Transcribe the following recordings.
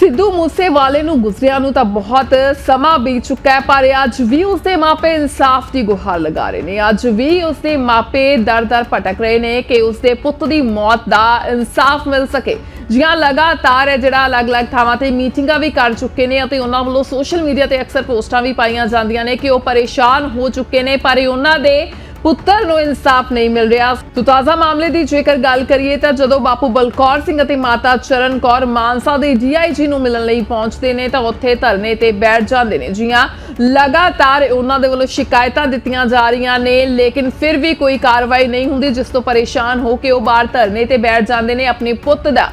ਸਿੱਧੂ ਮੂਸੇਵਾਲੇ ਨੂੰ ਗੁਜ਼ਰਿਆਂ ਨੂੰ ਤਾਂ ਬਹੁਤ ਸਮਾਂ ਬੀਤ ਚੁੱਕਾ ਹੈ, ਪਰ ਅੱਜ ਵੀ ਉਸਦੇ ਮਾਪੇ ਇਨਸਾਫ ਦੀ ਗੁਹਾਰ ਲਗਾ ਰਹੇ ਨੇ। ਅੱਜ ਵੀ ਉਸਦੇ ਮਾਪੇ ਦਰ-ਦਰ ਭਟਕ ਰਹੇ ਨੇ ਕਿ ਉਸਦੇ ਪੁੱਤ ਦੀ ਮੌਤ ਦਾ ਇਨਸਾਫ ਮਿਲ ਸਕੇ। ਜੀਆਂ ਲਗਾਤਾਰ ਹੈ, ਜਿਹੜਾ ਅਲੱਗ-ਅਲੱਗ ਥਾਵਾਂ ਤੇ ਮੀਟਿੰਗਾਂ ਵੀ ਕਰ ਚੁੱਕੇ ਨੇ ਅਤੇ ਉਹਨਾਂ ਵੱਲੋਂ ਸੋਸ਼ਲ ਮੀਡੀਆ ਤੇ ਅਕਸਰ ਪੋਸਟਾਂ ਵੀ ਪਾਈਆਂ ਜਾਂਦੀਆਂ ਨੇ ਕਿ ਉਹ ਪਰੇਸ਼ਾਨ ਹੋ ਚੁੱਕੇ ਨੇ, ਪਰ ਇਹ ਉਹਨਾਂ ਦੇ ਪੁੱਤਰ ਨੂੰ ਇਨਸਾਫ ਨਹੀਂ ਮਿਲ ਰਿਹਾ। ਤੋ ਤਾਜ਼ਾ ਮਾਮਲੇ ਦੀ ਜੇਕਰ ਗੱਲ ਕਰੀਏ ਤਾਂ ਜਦੋਂ ਬਾਪੂ ਬਲਕੌਰ ਸਿੰਘ ਅਤੇ ਮਾਤਾ ਚਰਨ ਕੌਰ ਮਾਨਸਾ ਦੇ ਡੀਆਈਜੀ ਨੂੰ ਮਿਲਣ ਲਈ ਪਹੁੰਚਦੇ ਨੇ ਤਾਂ ਉੱਥੇ ਧਰਨੇ ਤੇ ਬੈਠ ਜਾਂਦੇ ਨੇ। ਜੀਆਂ ਲਗਾਤਾਰ ਉਹਨਾਂ ਦੇ ਵੱਲੋਂ ਸ਼ਿਕਾਇਤਾਂ ਦਿੱਤੀਆਂ ਜਾ ਰਹੀਆਂ ਨੇ, ਲੇਕਿਨ ਫਿਰ ਵੀ ਕੋਈ ਕਾਰਵਾਈ ਨਹੀਂ ਹੁੰਦੀ, ਜਿਸ ਤੋਂ ਪਰੇਸ਼ਾਨ ਹੋ ਕੇ ਉਹ ਬਾਹਰ ਧਰਨੇ ਤੇ ਬੈਠ ਜਾਂਦੇ ਨੇ, ਆਪਣੇ ਪੁੱਤ ਦਾ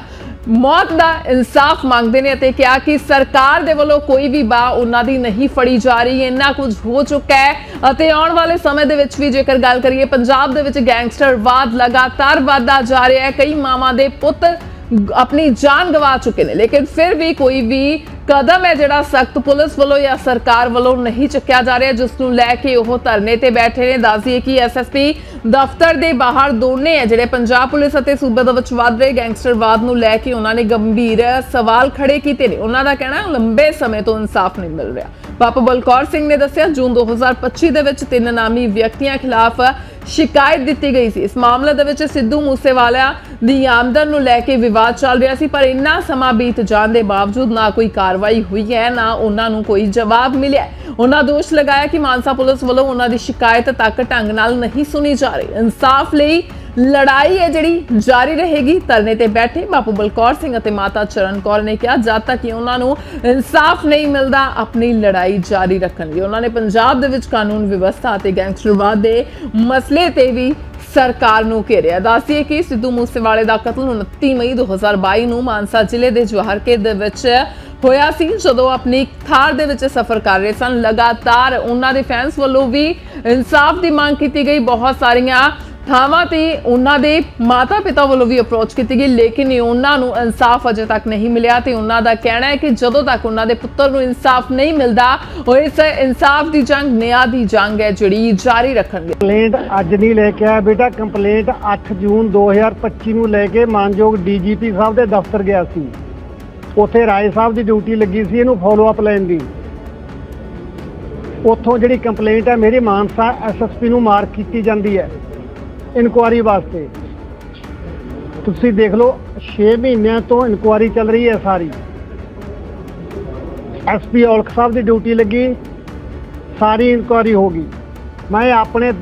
ਮੌਤ ਦਾ ਇਨਸਾਫ ਮੰਗਦੇ ਨੇ ਅਤੇ ਕਿਹਾ ਕਿ ਸਰਕਾਰ ਦੇ ਵੱਲੋਂ ਕੋਈ ਵੀ ਬਾਹ ਉਹਨਾਂ ਦੀ ਨਹੀਂ ਫੜੀ ਜਾ ਰਹੀ, ਇੰਨਾ ਕੁਝ ਹੋ ਚੁੱਕਾ ਹੈ। ਅਤੇ ਆਉਣ ਵਾਲੇ ਸਮੇਂ ਦੇ ਵਿੱਚ ਵੀ ਜੇਕਰ ਗੱਲ ਕਰੀਏ, ਪੰਜਾਬ ਦੇ ਵਿੱਚ ਗੈਂਗਸਟਰਵਾਦ ਲਗਾਤਾਰ ਵਧਦਾ ਜਾ ਰਿਹਾ ਹੈ। ਕਈ ਮਾਵਾਂ ਦੇ ਪੁੱਤ ਆਪਣੀ ਜਾਨ ਗਵਾ ਚੁੱਕੇ ਨੇ। ਲੇਕਿਨ ਫਿਰ ਵੀ ਕੋਈ ਵੀ ਕਦਮ ਹੈ ਜਿਹੜਾ ਸਖਤ ਪੁਲਿਸ ਵੱਲੋਂ ਜਾਂ ਸਰਕਾਰ ਵੱਲੋਂ ਨਹੀਂ ਚੱਕਿਆ ਜਾ ਰਿਹਾ, ਜਿਸ ਨੂੰ ਲੈ ਕੇ ਉਹ ਧਰਨੇ ਤੇ ਬੈਠੇ ਨੇ। ਦੱਸਦੀਏ ਕਿ ਐਸਐਸਪੀ ਦਫ਼ਤਰ ਦੇ ਬਾਹਰ ਦੋਨੇ ਹੈ, ਜਿਹੜੇ ਪੰਜਾਬ ਪੁਲਿਸ ਅਤੇ ਸੂਬੇ ਦੇ ਵਿੱਚ ਵੱਧ ਰਹੇ ਗੈਂਗਸਟਰਵਾਦ ਨੂੰ ਲੈ ਕੇ ਉਹਨਾਂ ਨੇ ਗੰਭੀਰ ਸਵਾਲ ਖੜੇ ਕੀਤੇ ਨੇ। ਉਹਨਾਂ ਦਾ ਕਹਿਣਾ ਲੰਬੇ ਸਮੇਂ ਤੋਂ ਇਨਸਾਫ ਨਹੀਂ ਮਿਲ ਰਿਹਾ। ਬਾਪੂ ਬਲਕੌਰ ਸਿੰਘ ਨੇ ਦੱਸਿਆ, ਜੂਨ 2025 ਦੇ ਵਿੱਚ ਤਿੰਨ ਨਾਮੀ ਵਿਅਕਤੀਆਂ ਖਿਲਾਫ ਸ਼ਿਕਾਇਤ ਦਿੱਤੀ ਗਈ ਸੀ। ਇਸ ਮਾਮਲੇ ਦੇ ਵਿੱਚ ਸਿੱਧੂ ਮੂਸੇਵਾਲਾ ਦੀ ਆਮਦਨ ਨੂੰ ਲੈ ਕੇ ਵਿਵਾਦ ਚੱਲ ਰਿਹਾ ਸੀ, ਪਰ ਇੰਨਾ ਸਮਾਂ ਬੀਤ ਜਾਣ ਦੇ ਬਾਵਜੂਦ ਨਾ ਕੋਈ ਕਾਰਵਾਈ ਹੋਈ ਹੈ, ਨਾ ਉਹਨਾਂ ਨੂੰ ਕੋਈ ਜਵਾਬ ਮਿਲਿਆ ਉਹਨਾਂ ਦੋਸ਼ ਲਗਾਇਆ ਕਿ ਮਾਨਸਾ ਪੁਲਿਸ ਵੱਲੋਂ ਉਹਨਾਂ ਦੀ ਸ਼ਿਕਾਇਤ ਤੱਕ ਢੰਗ ਨਾਲ ਨਹੀਂ ਸੁਣੀ ਜਾ ਰਹੀ। ਇਨਸਾਫ ਲਈ ਲੜਾਈ ਹੈ ਜਿਹੜੀ ਜਾਰੀ ਰਹੇਗੀ। ਧਰਨੇ ਤੇ ਬੈਠੇ ਬਾਪੂ ਬਲਕੌਰ ਸਿੰਘ ਅਤੇ ਮਾਤਾ ਚਰਨ ਕੌਰ ਨੇ ਕਿਹਾ, ਜਦ ਤੱਕ ਉਹਨਾਂ ਨੂੰ ਇਨਸਾਫ ਨਹੀਂ ਮਿਲਦਾ, ਆਪਣੀ ਲੜਾਈ ਜਾਰੀ ਰੱਖਣਗੇ ਉਹਨਾਂ ਨੇ ਪੰਜਾਬ ਦੇ ਵਿੱਚ ਕਾਨੂੰਨ ਵਿਵਸਥਾ ਅਤੇ ਗੈਂਗਸਟਰਵਾਦ ਦੇ ਮਸਲੇ ਤੇ ਵੀ ਸਰਕਾਰ ਨੂੰ ਘੇਰਿਆ। ਦੱਸੀਏ ਕਿ ਸਿੱਧੂ ਮੂਸੇਵਾਲੇ ਦਾ ਕਤਲ 29 ਮਈ 2022 ਨੂੰ ਮਾਨਸਾ ਜ਼ਿਲ੍ਹੇ ਦੇ ਜਵਾਹਰਕੇ ਦੇ ਵਿੱਚ ਹੋਇਆ ਸੀ। ਜਦੋਂ ਆਪਣੀ ਥਾਰ ਦੇ ਵਿੱਚ ਸਫ਼ਰ ਕਰ ਰਹੇ ਸਨ। ਲਗਾਤਾਰ ਉਹਨਾਂ ਦੇ ਫੈਨਸ ਵੱਲੋਂ ਵੀ ਇਨਸਾਫ ਦੀ ਮੰਗ ਕੀਤੀ ਗਈ। ਬਹੁਤ ਸਾਰੀਆਂ ਥਾਵਾਂ ਤੇ ਉਹਨਾਂ ਦੇ ਮਾਤਾ ਪਿਤਾ ਵੱਲੋਂ ਵੀ ਅਪਰੋਚ ਕੀਤੀ ਗਈ, ਲੇਕਿਨ ਉਹਨਾਂ ਨੂੰ ਇਨਸਾਫ ਅਜੇ ਤੱਕ ਨਹੀਂ ਮਿਲਿਆ ਤੇ ਉਹਨਾਂ ਦਾ ਕਹਿਣਾ ਹੈ ਕਿ ਜਦੋਂ ਤੱਕ ਉਹਨਾਂ ਦੇ ਪੁੱਤਰ ਨੂੰ ਇਨਸਾਫ ਨਹੀਂ ਮਿਲਦਾ, ਉਹ ਇਸ ਇਨਸਾਫ ਦੀ ਜੰਗ, ਨਿਆਂ ਦੀ ਜੰਗ ਹੈ ਜਿਹੜੀ ਜਾਰੀ ਰੱਖਣਗੇ। ਕੰਪਲੇਂਟ ਅੱਜ ਨਹੀਂ ਲੈ ਕੇ ਆਇਆ ਬੇਟਾ, ਕੰਪਲੇਂਟ 8 ਜੂਨ 2025 ਨੂੰ ਲੈ ਕੇ ਮਾਨਯੋਗ ਡੀਜੀਪੀ ਸਾਹਿਬ ਦੇ ਦਫ਼ਤਰ ਗਿਆ ਸੀ। ਉੱਥੇ ਰਾਏ ਸਾਹਿਬ ਦੀ ਡਿਊਟੀ ਲੱਗੀ ਸੀ ਇਹਨੂੰ ਫੋਲੋ ਅਪ ਲੈਣ ਦੀ। ਉੱਥੋਂ ਜਿਹੜੀ ਕੰਪਲੇਂਟ ਹੈ, ਮੇਰੀ ਮਾਨਸਾ ਐਸਐਸਪੀ ਨੂੰ ਮਾਰਕ ਕੀਤੀ ਜਾਂਦੀ ਹੈ। ਇਨਕੁਆਰੀ ਵਾਸਤੇ। ਤੁਸੀਂ ਦੇਖ ਲਓ 6 ਮਹੀਨਿਆਂ ਤੋਂ ਇਨਕੁਆਰੀ ਚੱਲ ਰਹੀ ਹੈ ਸਾਰੀ। ਐਸਪੀ ਔਲਖ ਸਾਹਿਬ ਦੀ ਡਿਊਟੀ ਲੱਗੀ ਸਾਰੀ ਇਨਕੁਆਰੀ ਹੋ ਗਈ। ਮੈਂ ਆਪਣੇ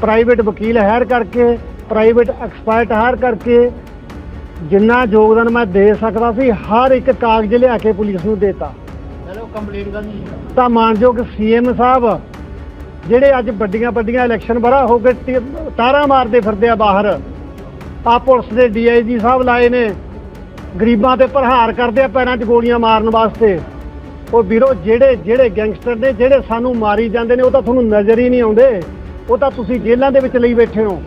ਪ੍ਰਾਈਵੇਟ ਵਕੀਲ ਹਾਇਰ ਕਰਕੇ ਪ੍ਰਾਈਵੇਟ ਐਕਸਪਰਟ ਹਾਇਰ ਕਰਕੇ ਜਿੰਨਾ ਯੋਗਦਾਨ ਮੈਂ ਦੇ ਸਕਦਾ ਸੀ ਹਰ ਇੱਕ ਕਾਗਜ਼ ਲਿਆ ਕੇ ਪੁਲਿਸ ਨੂੰ ਦੇਤਾ। ਚਲੋ ਕੰਪਲੀਟ ਕਰ ਲਈ ਤਾਂ ਮਾਨਯੋਗ ਸੀਐਮ ਸਾਹਿਬ ਜਿਹੜੇ ਅੱਜ ਵੱਡੀਆਂ ਵੱਡੀਆਂ ਇਲੈਕਸ਼ਨ ਬੜਾ ਹੋ ਕੇ ਟੀ- ਤਾਰਾਂ ਮਾਰਦੇ ਫਿਰਦੇ ਆ ਬਾਹਰ। ਆ ਪੁਲਿਸ ਦੇ ਡੀਆਈਜੀ ਸਾਹਿਬ ਲਾਏ ਨੇ, ਗਰੀਬਾਂ ਤੇ ਪ੍ਰਹਾਰ ਕਰਦੇ ਆ ਪੈਰਾਂ 'ਚ ਗੋਲੀਆਂ ਮਾਰਨ ਵਾਸਤੇ। ਉਹ ਵੀਰੋ, ਜਿਹੜੇ ਜਿਹੜੇ ਗੈਂਗਸਟਰ ਨੇ, ਜਿਹੜੇ ਸਾਨੂੰ ਮਾਰੀ ਜਾਂਦੇ ਨੇ, ਉਹ ਤਾਂ ਤੁਹਾਨੂੰ ਨਜ਼ਰ ਹੀ ਨਹੀਂ ਆਉਂਦੇ। ਉਹ ਤਾਂ ਤੁਸੀਂ ਜੇਲ੍ਹਾਂ ਦੇ ਵਿੱਚ ਲਈ ਬੈਠੇ ਹੋ।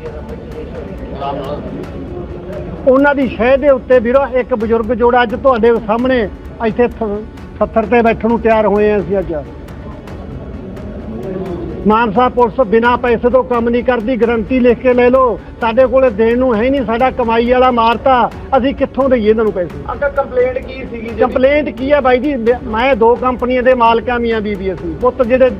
ਉਹਨਾਂ ਦੀ ਸ਼ਹਿ ਦੇ ਉੱਤੇ ਵੀਰੋ, ਇੱਕ ਬਜ਼ੁਰਗ ਜੋੜਾ ਅੱਜ ਤੁਹਾਡੇ ਸਾਹਮਣੇ, ਇੱਥੇ ਥ- ਪੱਥਰ ਤੇ ਬੈਠਣ ਨੂੰ ਤਿਆਰ ਹੋਏ ਆ ਅਸੀਂ ਅੱਜ। ਮਾਨਸਾ ਪੁਲਿਸ ਬਿਨਾ ਪੈਸੇ ਤੋਂ ਕੰਮ ਨਹੀਂ ਕਰਦੀ ਗਰੰਟੀ ਲਿਖ ਕੇ ਲੈ ਲਓ। ਸਾਡੇ ਕੋਲੇ ਦੇਣ ਨੂੰ ਹੈ ਨਹੀਂ ਸਾਡਾ ਕਮਾਈ ਵਾਲਾ ਮਾਰਤਾ। ਅਸੀਂ ਕਿੱਥੋਂ ਦਈਏ ਇਹਨਾਂ ਨੂੰ ਪੈਸੇ? ਅੰਕਲ ਕੰਪਲੇਂਟ ਕੀ ਸੀਗੀ ਜੀ ਕੰਪਲੇਂਟ ਕੀ ਹੈ ਬਾਈ ਜੀ? ਮੈਂ- ਦੋ ਕੰਪਨੀਆਂ ਦੇ ਮਾਲਕਾਂ ਮੀਆਂ ਬੀਬੀ ਅਸੀਂ ਪੁੱਤ ਜਿਹੜੇ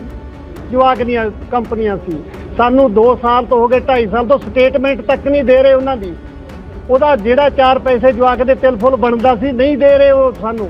ਜਵਾਕ ਦੀਆਂ ਕੰਪਨੀਆਂ ਸੀ। ਸਾਨੂੰ 2 ਸਾਲ ਤੋਂ ਹੋ ਗਏ 2.5 ਸਾਲ ਤੋਂ ਸਟੇਟਮੈਂਟ ਤੱਕ ਨਹੀਂ ਦੇ ਰਹੇ ਉਹਨਾਂ ਦੀ। ਉਹਦਾ ਜਿਹੜਾ 4 ਪੈਸੇ ਜਵਾਕ ਦੇ ਤਿਲ ਫੁੱਲ ਬਣਦਾ ਸੀ ਨਹੀਂ ਦੇ ਰਹੇ ਉਹ ਸਾਨੂੰ।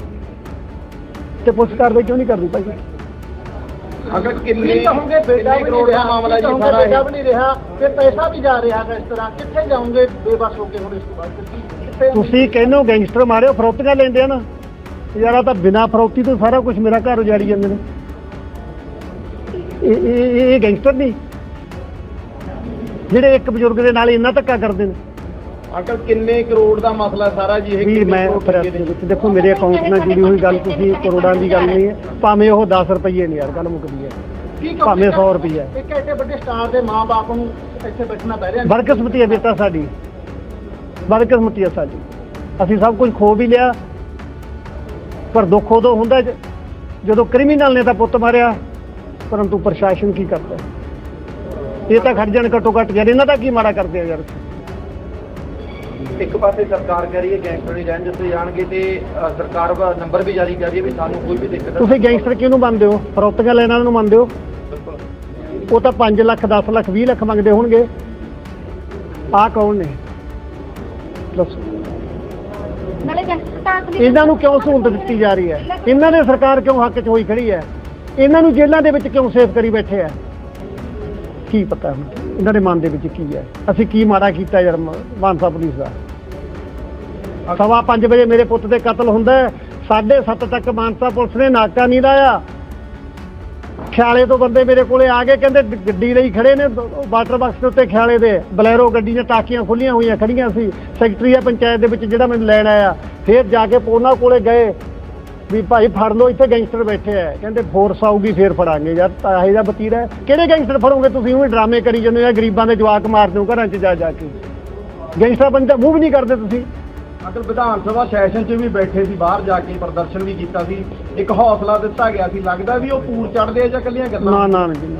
ਤੇ ਪੁਲਿਸ ਕਾਰਵਾਈ ਕਿਉਂ ਨਹੀਂ ਕਰਦੀ ਭਾਈ? ਅਗਰ ਕਿੰਨੇ ਕਹੋਗੇ ਬੇਟਾ ਵੀ ਕਰੋੜ ਦਾ ਮਾਮਲਾ ਜੀ ਸਾਰਾ ਬੇਟਾ ਵੀ ਨਹੀਂ ਰਿਹਾ। ਤੇ ਪੈਸਾ ਵੀ ਜਾ ਰਿਹਾ ਹੈ ਇਸ ਤਰ੍ਹਾਂ। ਕਿੱਥੇ ਜਾਓਗੇ ਬੇਬਸ ਹੋ ਕੇ ਹੁਣ ਇਸ ਤੋਂ ਬਾਅਦ? ਤੁਸੀਂ ਕਹਿੰਦੇ ਗੈਂਗਸਟਰ ਮਾਰਿਓ ਫਰੌਤੀਆਂ ਲੈਂਦੇ ਆ ਨਾ। ਯਾਰ ਤਾਂ ਬਿਨਾ ਫਰੌਤੀ ਤੋਂ ਸਾਰਾ ਕੁਝ ਮੇਰਾ ਘਰ ਉਜਾੜੀ ਜਾਂਦੇ ਨੇ। ਇਹ ਇਹ ਇਹ- ਇਹ ਗੈਂਗਸਟਰ ਨਹੀਂ। ਜਿਹੜੇ ਇੱਕ ਬਜ਼ੁਰਗ ਦੇ ਨਾਲ ਇੰਨਾ ਧੱਕਾ ਕਰਦੇ ਨੇ। ਅੰਕਲ ਕਿੰਨੇ ਕਰੋੜ ਦਾ ਮਸਲਾ ਸਾਰਾ ਜੀ? ਇਹ ਵੀ ਕਿੰਨੇ ਮੈਂ ਦੇ ਵਿੱਚ ਦੇਖੋ ਮੇਰੇ ਅਕਾਊਂਟ ਨਾਲ ਜੁੜੀ ਹੋਈ ਗੱਲ ਤੁਸੀਂ ਕਰੋੜਾਂ ਦੀ ਗੱਲ ਨਹੀਂ ਹੈ। ਭਾਵੇਂ ਉਹ 10 ਰੁਪਏ ਨਹੀਂ ਯਾਰ ਗੱਲ ਮੁੱਕਦੀ ਹੈ। ਭਾਵੇਂ 100 ਰੁਪਏ ਇੱਕ ਐਡੇ ਵੱਡੇ ਸਟਾਰ ਦੇ ਮਾਪੇ ਨੂੰ ਇੱਥੇ ਬੈਠਣਾ ਪੈ ਰਿਹਾ ਬਦਕਿਸਮਤੀ ਹੈ ਬੇਟਾ ਸਾਡੀ। ਬਦਕਿਸਮਤੀ ਹੈ ਸਾਡੀ। ਅਸੀਂ ਸਭ ਕੁਝ ਖੋ ਵੀ ਲਿਆ। ਪਰ ਦੁੱਖ ਉਦੋਂ ਹੁੰਦਾ ਜ- ਜਦੋਂ ਕ੍ਰਿਮੀਨਲ ਨੇ ਤਾਂ ਪੁੱਤ ਮਾਰਿਆ। ਪਰੰਤੂ ਪ੍ਰਸ਼ਾਸਨ ਕੀ ਕਰਦਾ? ਇਹ ਤਾਂ ਖੜ ਜਾਣ ਘੱਟੋ ਘੱਟ ਯਾਰ ਇਹਨਾਂ ਦਾ ਕੀ ਮਾੜਾ ਕਰਦੇ ਆ ਯਾਰ? ਇੱਕ ਪਾਸੇ ਸਰਕਾਰ ਕਹਿ ਰਹੀ ਹੈ ਗੈਂਗਸਟਰ ਨਹੀਂ ਰਹਿਣ ਦਿੱਤੇ ਜਾਣਗੇ ਤੇ ਅ, ਸਰਕਾਰ ਵਾ ਨੰਬਰ ਵੀ ਜਾਰੀ ਕਰ ਰਹੀ ਹੈ ਵੀ ਸਾਨੂੰ ਕੋਈ ਵੀ ਦਿੱਕਤ ਤੁਸੀਂ ਗੈਂਗਸਟਰ ਕਿਹਨੂੰ ਮੰਨਦੇ ਹੋ? ਫਰੌਤੀਆਂ ਲੈਣ ਵਾਲਿਆਂ ਨੂੰ ਮੰਨਦੇ ਹੋ? ਉਹ ਤਾਂ 5 ਲੱਖ 10 ਲੱਖ 20 ਲੱਖ ਮੰਗਦੇ ਹੋਣਗੇ। ਆਹ ਕੌਣ ਨੇ? ਦੱਸੋ। ਨਾਲੇ ਜਨਤਾ ਦੀ ਇਹਨਾਂ ਨੂੰ ਕਿਉਂ ਸਹੂਲਤ ਦਿੱਤੀ ਜਾ ਰਹੀ ਹੈ? ਇਹਨਾਂ ਨੇ ਸਰਕਾਰ ਕਿਉਂ ਹੱਕ 'ਚ ਹੋਈ ਖੜੀ ਹੈ? ਇਹਨਾਂ ਨੂੰ ਜੇਲ੍ਹਾਂ ਦੇ ਵਿੱਚ ਕਿਉਂ ਸੇਫ ਕਰੀ ਬੈਠੇ ਆ ਕੀ ਪਤਾ ਹੁਣ? ਇਹਨਾਂ ਦੇ ਮਨ ਦੇ ਵਿੱਚ ਕੀ ਹੈ? ਅਸੀਂ ਕੀ ਮਾੜਾ ਕੀਤਾ ਯਾਰ ਮ- ਮਾਨਸਾ ਪੁਲਿਸ ਦਾ? ਸਵਾ 5 ਵਜੇ ਮੇਰੇ ਪੁੱਤ ਦੇ ਕਤਲ ਹੁੰਦਾ ਹੈ, ਸਾਢੇ 7 ਤੱਕ ਮਾਨਸਾ ਪੁਲਿਸ ਨੇ ਨਾਕਾ ਨਹੀਂ ਲਾਇਆ। ਖਿਆਲੇ ਤੋਂ ਬੰਦੇ ਮੇਰੇ ਕੋਲੇ ਆ ਗਏ ਕਹਿੰਦੇ ਗ- ਗੱਡੀ ਲਈ ਖੜੇ ਨੇ। ਵਾਟਰ ਬਾਕਸ ਦੇ ਉੱਤੇ ਖਿਆਲੇ ਦੇ। ਬਲੈਰੋ ਗੱਡੀ ਦੀਆਂ ਟਾਕੀਆਂ ਖੁੱਲੀਆਂ ਹੋਈਆਂ ਖੜੀਆਂ ਸੀ। ਸੈਕਟਰੀ ਆ ਪੰਚਾਇਤ ਦੇ ਵਿੱਚ ਜਿਹੜਾ ਮੈਨੂੰ ਲੈਣ ਆਇਆ। ਫਿਰ ਜਾ ਕੇ ਉਹਨਾਂ ਕੋਲੇ ਗਏ। ਵੀ ਭਾਈ ਫੜ ਲਓ ਇੱਥੇ ਗੈਂਗਸਟਰ ਬੈਠੇ ਆ। ਕਹਿੰਦੇ ਫੋਰਸ ਆਊਗੀ ਫੇਰ ਫੜਾਂਗੇ ਯਾਰ ਤਾਂ ਇਹੋ ਜਿਹਾ ਵਤੀਰਾ। ਕਿਹੜੇ ਗੈਂਗਸਟਰ ਫੜੋਗੇ ਤੁਸੀਂ? ਉਹ ਡਰਾਮੇ ਕਰੀ ਜਾਂਦੇ ਹੋ ਜਾਂ ਗਰੀਬਾਂ ਦੇ ਜਵਾਕ ਮਾਰਦੇ ਹੋ ਘਰਾਂ 'ਚ ਜਾ ਜਾ ਕੇ। ਗੈਂਗਸਟਰ ਬੰਦੇ ਮੂੰਹ ਵੀ ਨਹੀਂ ਕਰਦੇ ਤੁਸੀਂ। ਅੰਕਲ ਵਿਧਾਨ ਸਭਾ ਸੈਸ਼ਨ 'ਚ ਵੀ ਬੈਠੇ ਸੀ ਬਾਹਰ ਜਾ ਕੇ ਪ੍ਰਦਰਸ਼ਨ ਵੀ ਕੀਤਾ ਸੀ। ਇੱਕ ਹੌਸਲਾ ਦਿੱਤਾ ਗਿਆ ਸੀ। ਲੱਗਦਾ ਵੀ ਉਹ ਪੂਰ ਚੜਦੇ ਆ ਜਾਂ ਕੱਲੀਆਂ ਗੱਲਾਂ? ਨਾ ਨਾ ਜੀ।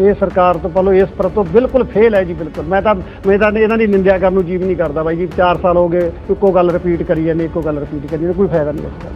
ਇਹ ਸਰਕਾਰ ਤੋਂ ਪਹਿਲਾਂ ਇਸ ਪਰ ਤੋਂ ਬਿਲਕੁਲ ਫੇਲ ਹੈ ਜੀ ਬਿਲਕੁਲ। ਮੈਂ ਤਾਂ ਮੈਂ ਤਾਂ ਇਹਨਾਂ ਦੀ ਨਿੰਦਿਆ ਕਰਨ ਨੂੰ ਜੀਵ ਨਹੀਂ ਕਰਦਾ ਬਾਈ ਜੀ। 4 ਸਾਲ ਹੋ ਗਏ ਇੱਕੋ ਗੱਲ ਰਿਪੀਟ ਕਰੀ ਜਾਂਦੇ ਇੱਕੋ ਗੱਲ ਰਿਪੀਟ ਕਰੀ ਜਾਂਦੇ ਕੋਈ ਫਾਇਦਾ ਨਹੀਂ ਦਾ।